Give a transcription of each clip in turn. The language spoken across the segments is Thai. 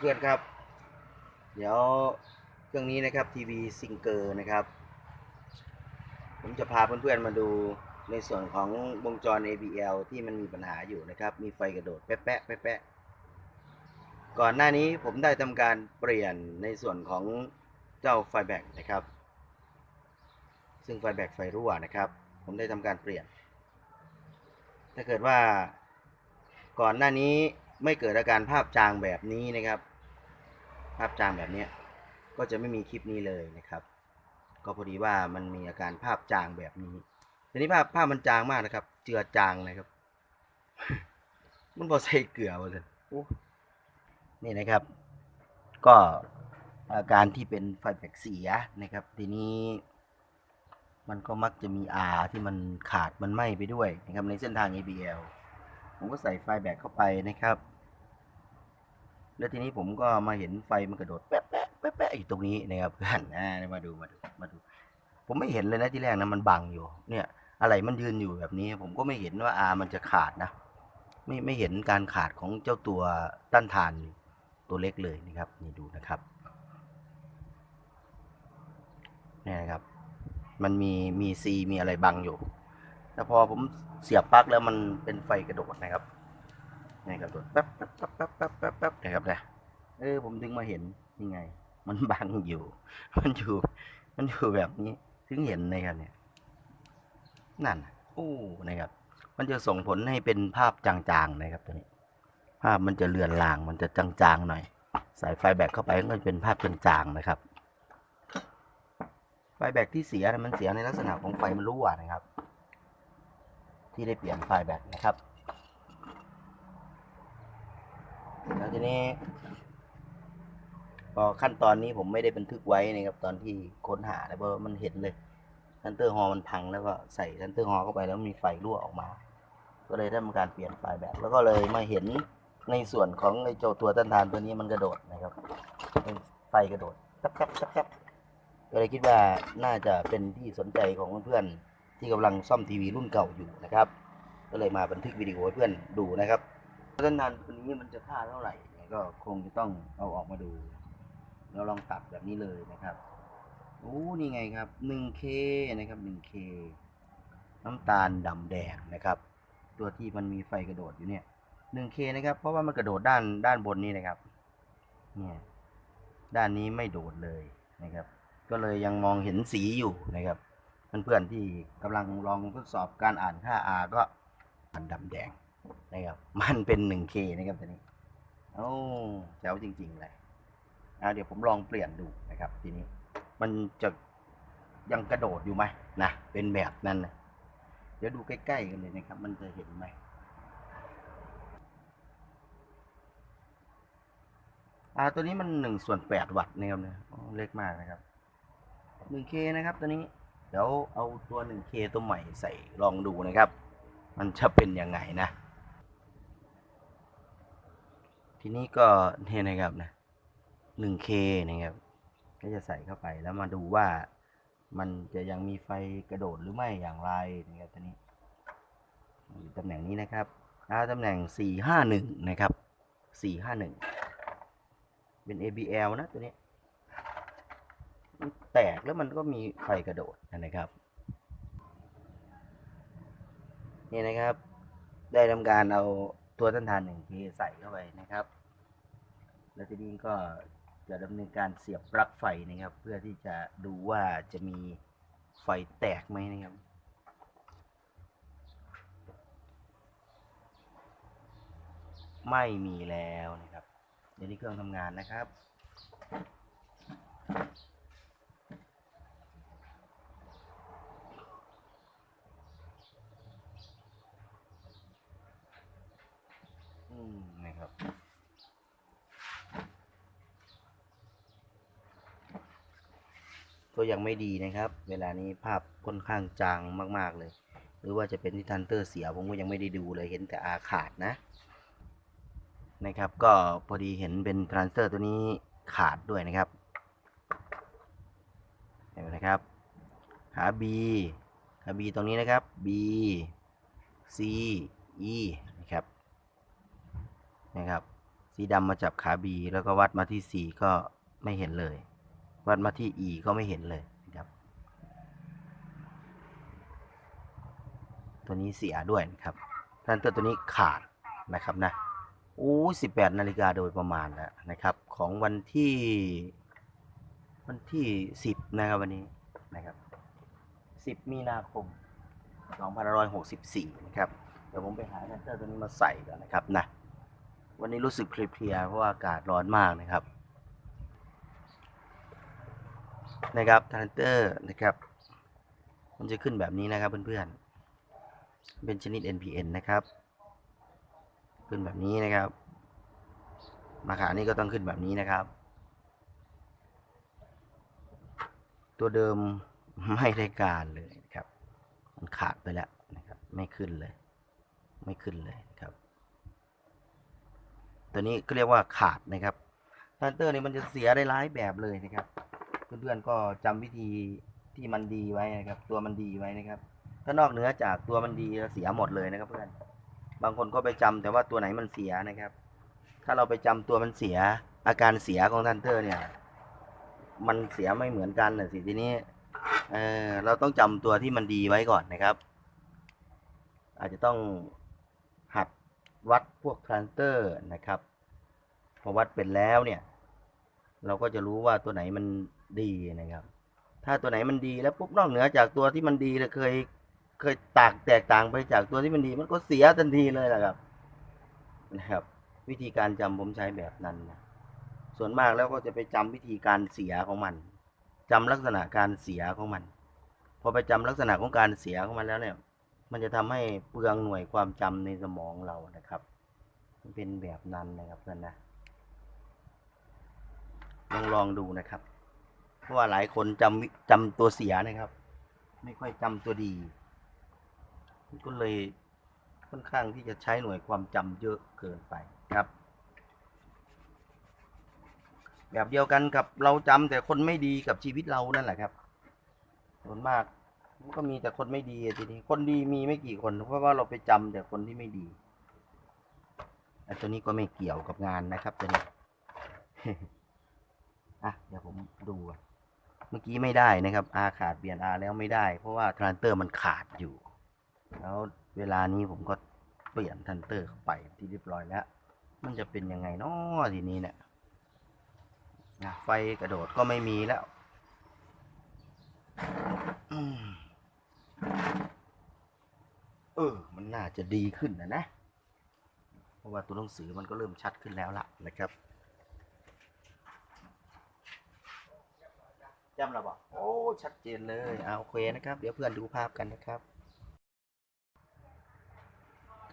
เพื่อนๆครับ เดี๋ยวเครื่องนี้นะครับทีวีซิงเกอร์นะครับ ผมจะพาเพื่อนๆมาดูในส่วนของวงจร ABL ที่มันมีปัญหาอยู่นะครับ มีไฟกระโดดแป๊ะแป๊ะแป๊ะแป๊ะก่อนหน้านี้ผมได้ทำการเปลี่ยนในส่วนของเจ้าไฟแบกนะครับ ซึ่งไฟแบกไฟรั่วนะครับ ผมได้ทำการเปลี่ยน ถ้าเกิดว่าก่อนหน้านี้ ไม่เกิดอาการภาพจางแบบนี้นะครับ ภาพจางแบบนี้ก็จะไม่มีคลิปนี้เลยนะครับ ก็พอดีว่ามันมีอาการภาพจางแบบนี้ทีนี้ภาพภาพมันจางมากนะครับ เจือจางนะครับ มันบอใส่เกลือมาเลยนี่นะครับ ก็อาการที่เป็นไฟแบกเสียนะครับ ทีนี้มันก็มักจะมีอาที่มันขาดมันไหม้ไปด้วยนะครับในเส้นทาง ABL ผมก็ใส่ไฟแบกเข้าไปนะครับ แล้วทีนี้ผมก็มาเห็นไฟมันกระโดดแป๊ะแป๊ะแป๊ะแป๊ะอยู่ตรงนี้นะครับเพื่อนมาดูมาดูมาดู ผมไม่เห็นเลยนะที่แรกนะมันบังอยู่ เนี่ย อะไรมันยืนอยู่แบบนี้ ผมก็ไม่เห็นว่าอามันจะขาดนะไม่ไม่เห็นการขาดของเจ้าตัวต้านทานตัวเล็กเลยนะครับนี่ดูนะครับนี่นะครับ มันมีมีซีมีอะไรบังอยู่ แต่พอผมเสียบปลั๊กแล้วมันเป็นไฟกระโดดนะครับนี่กระโดดแป๊บแป๊บแป๊บแป๊บแป๊บแป๊บแป๊บนะครับนะเออผมถึงมาเห็นยังไง มันบังอยู่ มันอยู่ มันอยู่แบบนี้ถึงเห็นนะครับเนี่ยนั่นนะโอ้นะครับ มันจะส่งผลให้เป็นภาพจางๆนะครับตัวนี้ ภาพมันจะเลือนลาง มันจะจางๆหน่อยใส่ไฟแบกเข้าไปก็จะเป็นภาพจางๆนะครับไฟแบตที่เสียนะมันเสียในลักษณะของไฟมันรั่วนะครับ ที่ได้เปลี่ยนไฟแบตนะครับ แล้วทีนี้พอขั้นตอนนี้ผมไม่ได้บันทึกไว้นะครับตอนที่ค้นหาแล้วเพราะว่ามันเห็นเลยทันเตอร์ฮอมันพังแล้วก็ใส่ทันเตอร์ฮอเข้าไปแล้วมีไฟรั่วออกมา ก็เลยทำการเปลี่ยนไฟแบตแล้วก็เลยมาเห็นในส่วนของไอ้เจ้าตัวต้านทานตัวนี้มันกระโดดนะครับเป็นไฟกระโดดแป๊บแป๊บแป๊บแป๊บก็เลยคิดว่าน่าจะเป็นที่สนใจของเพื่อนๆ ที่กำลังซ่อมทีวีรุ่นเก่าอยู่นะครับ ก็เลยมาบันทึกวิดีโอให้เพื่อนดูนะครับต้นนานตัวนี้มันจะค่าเท่าไหร่ก็คงจะต้องเอาออกมาดูเราลองตัดแบบนี้เลยนะครับโอ้นี่ไงครับ 1K นะครับ 1K น้ำตาลดำแดงนะครับ ตัวที่มันมีไฟกระโดดอยู่เนี่ย 1K นะครับ เพราะว่ามันกระโดดด้านด้านบนนี้นะครับ เนี่ย ด้านนี้ไม่โดดเลยนะครับ ก็เลยยังมองเห็นสีอยู่นะครับ เพื่อนๆที่กำลังลองทดสอบการอ่านค่า R ก็มันดำแดงนะครับ มันเป็น 1K นะครับตัวนี้โอ้แจ๋วจริง ๆ เลยอ่าเดี๋ยวผมลองเปลี่ยนดูนะครับ ทีนี้ มันจะยังกระโดดอยู่ไหมนะเป็นแบบนั้นนะเดี๋ยวดูใกล้ ๆ กันเลยนะครับ มันจะเห็นไหมอ่าตัวนี้มันหนึ่งส่วนแปดวัตต์นะครับเนี่ยเล็กมากนะครับ 1K นะครับ ตัวนี้ เดี๋ยวเอาตัว 1K ตัวใหม่ใส่ลองดูนะครับ มันจะเป็นยังไงนะ ทีนี้ก็เนี่ยนะครับนะ 1K นะครับ ก็จะใส่เข้าไปแล้วมาดูว่ามันจะยังมีไฟกระโดดหรือไม่อย่างไรนะครับตัวนี้อยู่ตำแหน่งนี้นะครับอาตำแหน่ง 451 นะครับ 451 เป็น ABL นะตัวนี้ แตกแล้วมันก็มีไฟกระโดดนะครับ นี่นะครับ ได้ทำการเอาตัวต้านทานหนึ่งทีใส่เข้าไปนะครับ แล้วทีนี้ก็จะดำเนินการเสียบปลั๊กไฟนะครับ เพื่อที่จะดูว่าจะมีไฟแตกไหมนะครับไม่มีแล้วนะครับเดี๋ยวนี้เครื่องทำงานนะครับ อืม นะครับก็ยังไม่ดีนะครับ เวลานี้ภาพค่อนข้างจางมาก ๆเลย หรือว่าจะเป็นที่ทันเตอร์เสียผมก็ยังไม่ได้ดูเลยเห็นแต่อาขาดนะนะครับ ก็พอดีเห็นเป็นทรานเตอร์ตัวนี้ขาดด้วยนะครับเห็นไหมนะครับขา B ขา B ตรงนี้นะครับ B C E นะครับ สีดำมาจับขาบีแล้วก็วัดมาที่ C ก็ไม่เห็นเลย วัดมาที่ E ก็ไม่เห็นเลยนะครับ ตัวนี้เสียด้วยนะครับทันเตอร์ตัวนี้ขาดนะครับนะโอ้สิบแปดนาฬิกาโดยประมาณแล้วนะครับ ของวันที่วันที่สิบนะครับวันนี้นะครับสิบมีนาคมสองพันร้อยหกสิบสี่นะครับ เดี๋ยวผมไปหาทันเตอร์ตัวนี้มาใส่ก่อนนะครับนะ วันนี้รู้สึกเพลียเพราะอากาศร้อนมากนะครับ นะครับทันเตอร์นะครับ มันจะขึ้นแบบนี้นะครับเพื่อนๆ เป็นชนิด NPN นะครับ ขึ้นแบบนี้นะครับ มาขานี่ก็ต้องขึ้นแบบนี้นะครับ ตัวเดิมไม่ได้การเลยนะครับ มันขาดไปแล้วนะครับ ไม่ขึ้นเลย ไม่ขึ้นเลยครับ ตัวนี้ก็เรียกว่าขาดนะครับทันเตอร์นี่มันจะเสียได้หลายแบบเลยนะครับ เพื่อนๆก็จำวิธีที่มันดีไว้นะครับ ตัวมันดีไว้นะครับ ถ้านอกเหนือจากตัวมันดีเสียหมดเลยนะครับเพื่อน บางคนก็ไปจำแต่ว่าตัวไหนมันเสียนะครับ ถ้าเราไปจำตัวมันเสียอาการเสียของทันเตอร์เนี่ย มันเสียไม่เหมือนกันนะสิทีนี้เออเราต้องจำตัวที่มันดีไว้ก่อนนะครับ อาจจะต้องหัด วัดพวกทรานเตอร์นะครับพอวัดเป็นแล้วเนี่ย เราก็จะรู้ว่าตัวไหนมันดีนะครับ ถ้าตัวไหนมันดีแล้วปุ๊บนอกเหนือจากตัวที่มันดีเลยเคยเคยตากแตกต่างไปจากตัวที่มันดี มันก็เสียทันทีเลยแหละครับนะครับ วิธีการจำผมใช้แบบนั้นนะส่วนมากแล้วก็จะไปจำวิธีการเสียของมันจำลักษณะการเสียของมัน พอไปจำลักษณะของการเสียของมันแล้วเนี่ย มันจะทำให้เปลืองหน่วยความจำในสมองเรานะครับ มันเป็นแบบนั้นนะครับเพื่อนนะลองลองดูนะครับ เพราะว่าหลายคนจำวิจำตัวเสียนะครับ ไม่ค่อยจำตัวดี ก็เลยค่อนข้างที่จะใช้หน่วยความจำเยอะเกินไปครับ แบบเดียวกันกับเราจำแต่คนไม่ดีกับชีวิตเรานั่นแหละครับส่วนมาก มันก็มีแต่คนไม่ดีทีนี้ คนดีมีไม่กี่คน เพราะว่าเราไปจำแต่คนที่ไม่ดีอันตัวนี้ก็ไม่เกี่ยวกับงานนะครับตัวนี้อะเดี๋ยวผมดู เมื่อกี้ไม่ได้นะครับ R ขาดเปลี่ยน R แล้วไม่ได้ เพราะว่าทรานเตอร์มันขาดอยู่ แล้วเวลานี้ผมก็เปลี่ยนทรานเตอร์เข้าไปที่เรียบร้อยแล้ว มันจะเป็นยังไงนาะทีนี้เนี่ยนะไฟกระโดดก็ไม่มีแล้วอืม เออ มันน่าจะดีขึ้นนะนะ เพราะว่าตัวหนังสือมันก็เริ่มชัดขึ้นแล้วล่ะนะครับจำเราบอกโอ้ ชัดเจนเลยเอาโอเคนะครับ เดี๋ยวเพื่อนดูภาพกันนะครับ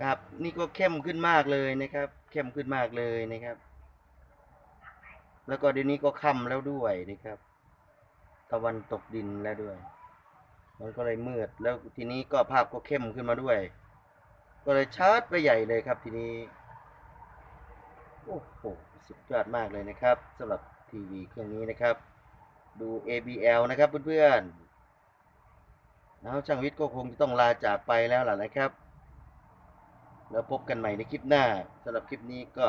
ครับนี่ก็เข้มขึ้นมากเลยนะครับ เข้มขึ้นมากเลยนะครับ แล้วก็เดี๋ยวนี้ก็ค่ำแล้วด้วยนะครับตะวันตกดินแล้วด้วย มันก็เลยมืด แล้วทีนี้ก็ภาพก็เข้มขึ้นมาด้วย ก็เลยชัดไปใหญ่เลยครับทีนี้ โอ้โห สุดยอดมากเลยนะครับสำหรับทีวีเครื่องนี้นะครับ ดู ABL นะครับเพื่อนๆแล้วช่างวิทย์ก็คงจะต้องลาจากไปแล้วล่ะนะครับ แล้วพบกันใหม่ในคลิปหน้าสำหรับคลิปนี้ก็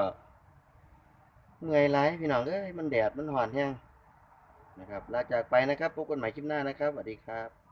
เหนื่อยหลายพี่น้องเอ้ยมันแดดมันหอนแห้งนะครับลาจากไปนะครับพบกันใหม่คลิปหน้านะครับสวัสดีครับ